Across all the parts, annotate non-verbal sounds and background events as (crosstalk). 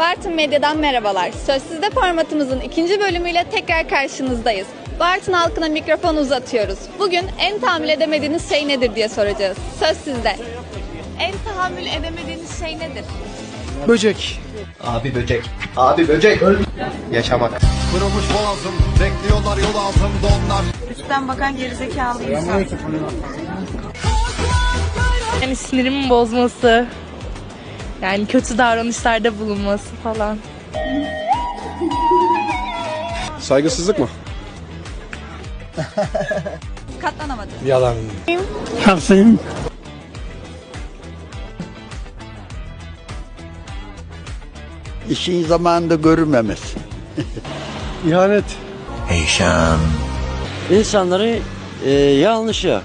Bartın Medya'dan merhabalar. Söz Sizde formatımızın ikinci bölümüyle tekrar karşınızdayız. Bartın halkına mikrofon uzatıyoruz. Bugün en tahammül edemediğiniz şey nedir diye soracağız. Söz Sizde. En tahammül edemediğiniz şey nedir? Böcek. Abi böcek. Abi böcek. Yaşamak. Kırılmış boğazım Bekliyorlar yol altımda onlar Üstten bakan gerizekalı insan. Yani sinirimin bozması, yani kötü davranışlarda bulunması falan. Saygısızlık mı? (laughs) Katlanamadım. Yalan. işin zamanında görülmemesi. (laughs) İhanet. İnsanları e, yanlışa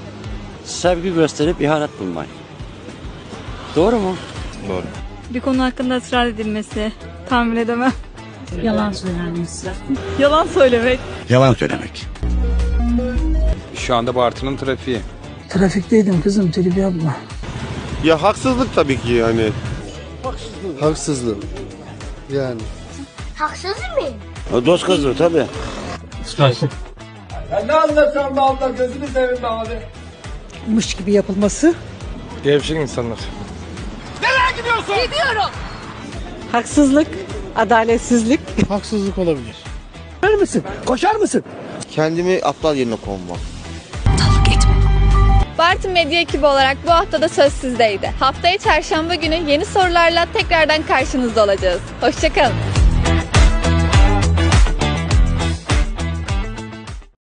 sevgi gösterip ihanet bulmayın. Doğru mu? Bir konu hakkında ısrar edilmesi. Tahammül edemem. Yalan söylenmesi. Yalan söylemek. Yalan söylemek. Şu anda Bartın'ın trafiği. Trafikteydim kızım trip yapma. Ya haksızlık tabii ki yani Haksızlık. Yani. Dost kızı tabii. Mış gibi yapılması. Gevşek insanlar. Haksızlık, adaletsizlik. Haksızlık olabilir. Koşar mısın? Koşar mısın? Kendimi aptal yerine konmak. Bartın Medya ekibi olarak bu hafta da Söz Sizde'ydi. Haftaya çarşamba günü yeni sorularla tekrardan karşınızda olacağız. Hoşçakalın.